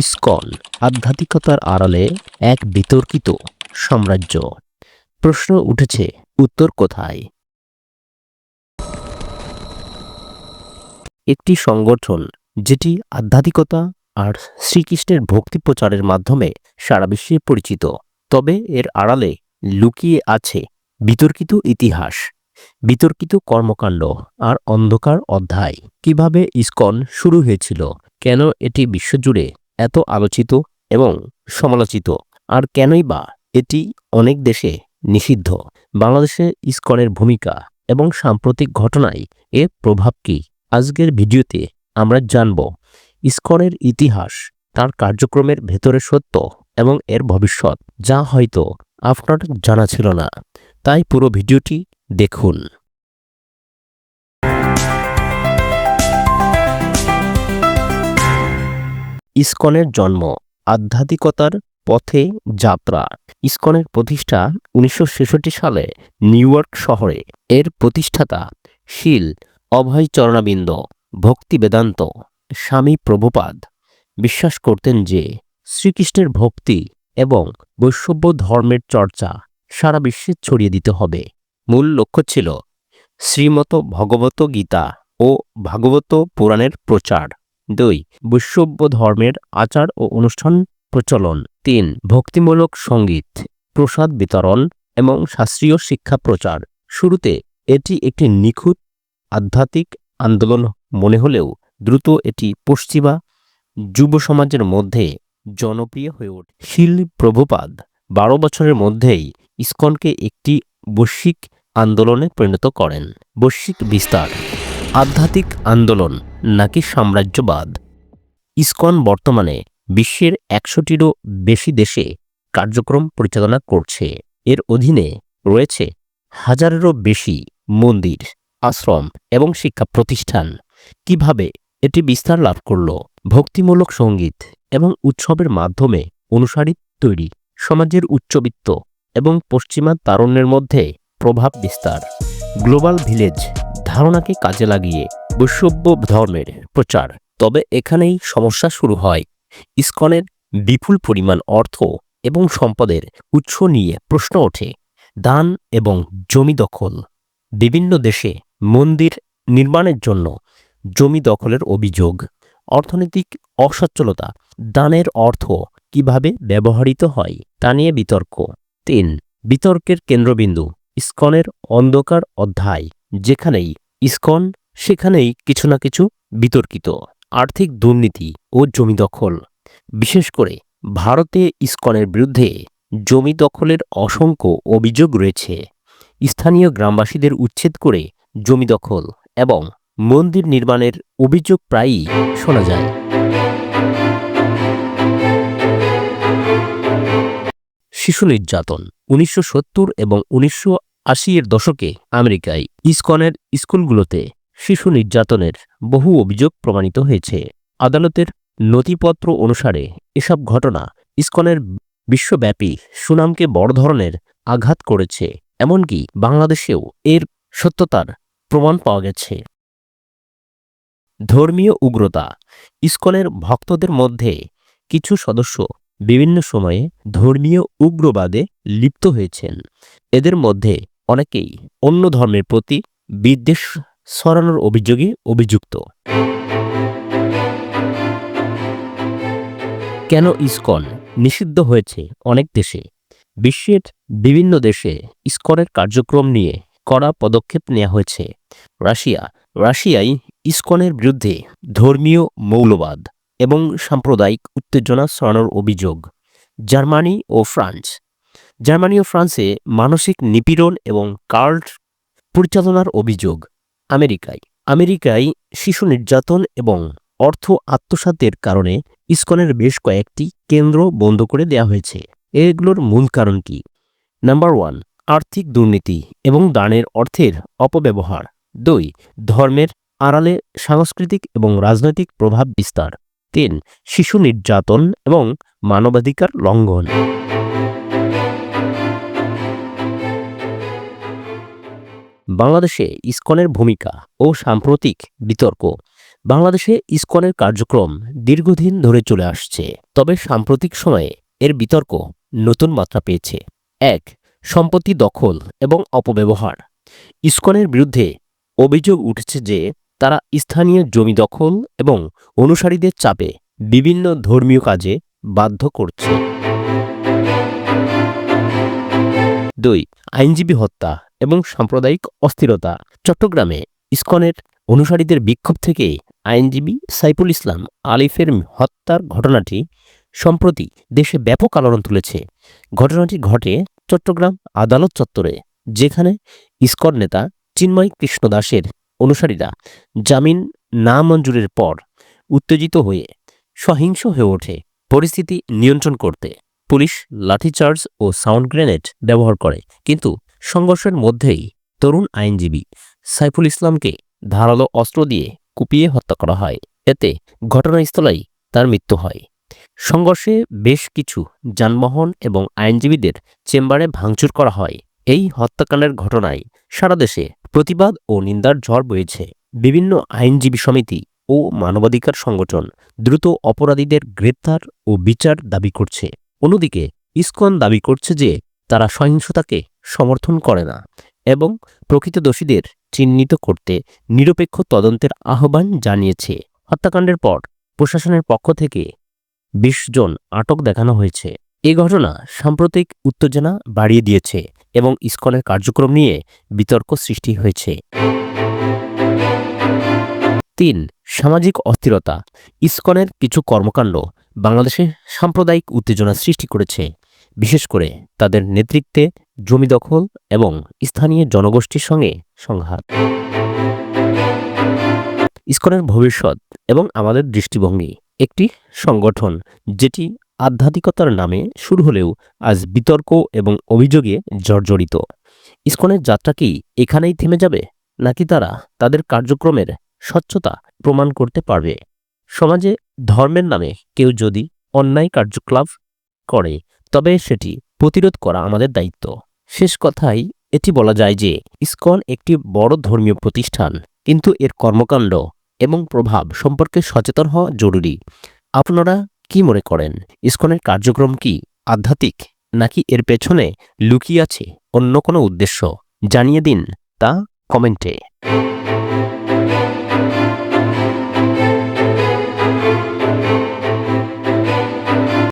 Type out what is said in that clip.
ISKCON আধ্যাত্মিকতার আড়ালে এক বিতর্কিত সাম্রাজ্য। প্রশ্ন উঠেছে, উত্তর কোথায়? একটি সংগঠন যেটি আধ্যাত্মিকতা আর শ্রীকৃষ্ণের ভক্তি প্রচারের মাধ্যমে সারা বিশ্বে পরিচিত, তবে এর আড়ালে লুকিয়ে আছে বিতর্কিত ইতিহাস, বিতর্কিত কর্মকাণ্ড আর অন্ধকার অধ্যায়। কীভাবে ইসকন শুরু হয়েছিল? কেন এটি বিশ্বজুড়ে এত আলোচিত এবং সমালোচিত। আর কেনই বা এটি অনেক দেশে নিষিদ্ধ? বাংলাদেশে ইসকনের ভূমিকা এবং সাম্প্রতিক ঘটনায় এর প্রভাব কি? আজকের ভিডিওতে আমরা জানব, ইসকনের ইতিহাস, তার কার্যক্রমের ভেতরে সত্য এবং এর ভবিষ্যৎ, যা হয়তো আপনার জানা ছিল না। তাই পুরো ভিডিওটি দেখুন। ইসকনের জন্ম, আধ্যাত্মিকতার পথে যাত্রা। ইস্কনের প্রতিষ্ঠা উনিশশো ছেষট্টি সালে নিউ শহরে। এর প্রতিষ্ঠাতা শিল অভয় চরণাবিন্দ ভক্তি বেদান্ত স্বামী প্রভুপাদ। বিশ্বাস করতেন যে শ্রীকৃষ্ণের ভক্তি এবং বৈষ্ণব্য ধর্মের চর্চা সারা বিশ্বে ছড়িয়ে দিতে হবে। মূল লক্ষ্য ছিল শ্রীমত ভগবত গীতা ও ভাগবত পুরাণের প্রচার। দুই বৈষ্ণব্য ধর্মের আচার ও অনুষ্ঠান প্রচলন। তিন, ভক্তিমূলক সংগীত, প্রসাদ বিতরণ এবং শাস্ত্রীয় শিক্ষা প্রচার। শুরুতে এটি একটি নিখুঁত আধ্যাত্মিক আন্দোলন মনে হলেও দ্রুত এটি পশ্চিমা যুব সমাজের মধ্যে জনপ্রিয় হয়ে ওঠে। শিল প্রভুপাদ বারো বছরের মধ্যেই ইস্কনকে একটি বৈশ্বিক আন্দোলনে পরিণত করেন। বৈশ্বিক বিস্তার, আধ্যাত্মিক আন্দোলন নাকি সাম্রাজ্যবাদ? ইসকন বর্তমানে বিশ্বের একশোটিরও বেশি দেশে কার্যক্রম পরিচালনা করছে। এর অধীনে রয়েছে হাজারেরও বেশি মন্দির, আশ্রম এবং শিক্ষা প্রতিষ্ঠান। কীভাবে এটি বিস্তার লাভ করল? ভক্তিমূলক সংগীত এবং উৎসবের মাধ্যমে অনুসারী তৈরি, সমাজের উচ্চবিত্ত এবং পশ্চিমা তারুণ্যের মধ্যে প্রভাব বিস্তার। গ্লোবাল ভিলেজ ধারণাকে কাজে লাগিয়ে বৈষব্য ধর্মের প্রচার। তবে এখানেই সমস্যা শুরু হয়। ইসকনের বিপুল পরিমাণ অর্থ এবং সম্পদের উৎস নিয়ে প্রশ্ন ওঠে। দান এবং জমি দখল। বিভিন্ন দেশে মন্দির নির্মাণের জন্য জমি দখলের অভিযোগ। অর্থনৈতিক অসচ্ছলতা। দানের অর্থ কীভাবে ব্যবহৃত হয় তা নিয়ে বিতর্ক। তিন, বিতর্কের কেন্দ্রবিন্দু। ইসকনের অন্ধকার অধ্যায়, যেখানেই ইসকন সেখানেই কিছু না কিছু বিতর্কিত আর্থিক দুর্নীতি ও জমি দখল। বিশেষ করে ভারতে ইসকনের বিরুদ্ধে জমি দখলের অসংখ্য অভিযোগ রয়েছে। স্থানীয় গ্রামবাসীদের উচ্ছেদ করে জমি দখল এবং মন্দির নির্মাণের অভিযোগ প্রায়ই শোনা যায়। শিশু নির্যাতন উনিশশো সত্তর এবং উনিশশো এর দশকে আমেরিকায় ইসকনের স্কুলগুলোতে শিশু নির্যাতনের বহু অভিযোগ প্রমাণিত হয়েছে। আদালতের নথিপত্র অনুসারে এসব ঘটনা ইসকনের বিশ্বব্যাপী সুনামকে বড় ধরনের আঘাত করেছে, এমনকি বাংলাদেশেও এর সত্যতার প্রমাণ পাওয়া গেছে। ধর্মীয় উগ্রতা ইসকনের ভক্তদের মধ্যে কিছু সদস্য বিভিন্ন সময়ে ধর্মীয় উগ্রবাদে লিপ্ত হয়েছেন। এদের মধ্যে অনেকেই অন্য ধর্মের প্রতি বিদ্বেষ ছড়ানোর অভিযোগে অভিযুক্ত। কেন ইসকন নিষিদ্ধ হয়েছে অনেক দেশে? বিশ্বের বিভিন্ন দেশে ইসকনের কার্যক্রম নিয়ে কড়া পদক্ষেপ নেওয়া হয়েছে। রাশিয়া রাশিয়ায় ইসকনের বিরুদ্ধে ধর্মীয় মৌলবাদ এবং সাম্প্রদায়িক উত্তেজনা ছড়ানোর অভিযোগ। জার্মানি ও ফ্রান্স জার্মানি ও ফ্রান্সে মানসিক নিপীড়ন এবং কার্ড পরিচালনার অভিযোগ আমেরিকায়। আমেরিকায় শিশু নির্যাতন এবং অর্থ আত্মসাতের কারণে ইসকনের বেশ কয়েকটি কেন্দ্র বন্ধ করে দেওয়া হয়েছে। এগুলোর মূল কারণ কি? নাম্বার ওয়ান, আর্থিক দুর্নীতি এবং দানের অর্থের অপব্যবহার। দুই, ধর্মের আড়ালে সাংস্কৃতিক এবং রাজনৈতিক প্রভাব বিস্তার। তিন, শিশু নির্যাতন এবং মানবাধিকার লঙ্ঘন। বাংলাদেশে ইসকনের ভূমিকা ও সাম্প্রতিক বিতর্ক। বাংলাদেশে ইসকনের কার্যক্রম দীর্ঘদিন ধরে চলে আসছে। তবে সাম্প্রতিক সময়ে এর বিতর্ক নতুন মাত্রা পেয়েছে। এক, সম্পত্তি দখল এবং অপব্যবহার। ইসকনের বিরুদ্ধে অভিযোগ উঠেছে যে তারা স্থানীয় জমি দখল এবং অনুসারীদের চাপে বিভিন্ন ধর্মীয় কাজে বাধ্য করছে। দুই আইনজীবী হত্যা এবং সাম্প্রদায়িক অস্থিরতা। চট্টগ্রামে ইসকনের অনুসারীদের বিক্ষোভ থেকে আইনজীবী সাইফুল ইসলাম আলিফের হত্যার ঘটনাটি সম্প্রতি দেশে ব্যাপক আলোড়ন তুলেছে। ঘটনাটি ঘটে চট্টগ্রাম আদালত চত্বরে, যেখানে ইসকন নেতা চিন্ময় কৃষ্ণ দাসের অনুসারীরা জামিন না মঞ্জুরের পর উত্তেজিত হয়ে সহিংস হয়ে ওঠে পরিস্থিতি নিয়ন্ত্রণ করতে। পুলিশ লাঠিচার্জ ও সাউন্ড গ্রেনেড ব্যবহার করে। কিন্তু সংঘর্ষের মধ্যেই তরুণ আইনজীবী সাইফুল ইসলামকে ধারালো অস্ত্র দিয়ে কুপিয়ে হত্যা করা হয়। এতে ঘটনাস্থলেই তার মৃত্যু হয়। সংঘর্ষে বেশ কিছু যানবাহন এবং আইনজীবীদের চেম্বারে ভাঙচুর করা হয়। এই হত্যাকাণ্ডের ঘটনায় সারা দেশে প্রতিবাদ ও নিন্দার ঝড় বয়েছে বিভিন্ন আইনজীবী সমিতি ও মানবাধিকার সংগঠন দ্রুত অপরাধীদের গ্রেপ্তার ও বিচার দাবি করছে। অন্যদিকে, ইসকন দাবি করছে যে তারা সহিংসতাকে সমর্থন করে না এবং প্রকৃত দোষীদের চিহ্নিত করতে নিরপেক্ষ তদন্তের আহ্বান জানিয়েছে। হত্যাকাণ্ডের পর প্রশাসনের পক্ষ থেকে বিশ জন আটক দেখানো হয়েছে। এ ঘটনা সাম্প্রতিক উত্তেজনা বাড়িয়ে দিয়েছে এবং ইসকনের কার্যক্রম নিয়ে বিতর্ক সৃষ্টি হয়েছে। তিন, সামাজিক অস্থিরতা। ইসকনের কিছু কর্মকাণ্ড বাংলাদেশে সাম্প্রদায়িক উত্তেজনা সৃষ্টি করেছে, বিশেষ করে তাদের নেতৃত্বে জমি দখল এবং স্থানীয় জনগোষ্ঠীর সঙ্গে সংঘাত। ইসকনের ভবিষ্যৎ এবং আমাদের দৃষ্টিভঙ্গি একটি সংগঠন যেটি আধ্যাত্মিকতার নামে শুরু হলেও আজ বিতর্ক এবং অভিযোগে জর্জরিত। ইসকনের যাত্রা কি এখানেই থেমে যাবে, নাকি তারা তাদের কার্যক্রমের স্বচ্ছতা প্রমাণ করতে পারবে? সমাজে ধর্মের নামে কেউ যদি অন্যায় কার্যকলাপ করে, তবে সেটি প্রতিরোধ করা আমাদের দায়িত্ব। শেষ কথাই এটি বলা যায় যে, ইসকন একটি বড় ধর্মীয় প্রতিষ্ঠান, কিন্তু এর কর্মকাণ্ড এবং প্রভাব সম্পর্কে সচেতন হওয়া জরুরি। আপনারা কি মনে করেন, ইসকনের কার্যক্রম কি আধ্যাত্মিক, নাকি এর পেছনে লুকিয়ে আছে অন্য কোনো উদ্দেশ্য? জানিয়ে দিন তা কমেন্টে।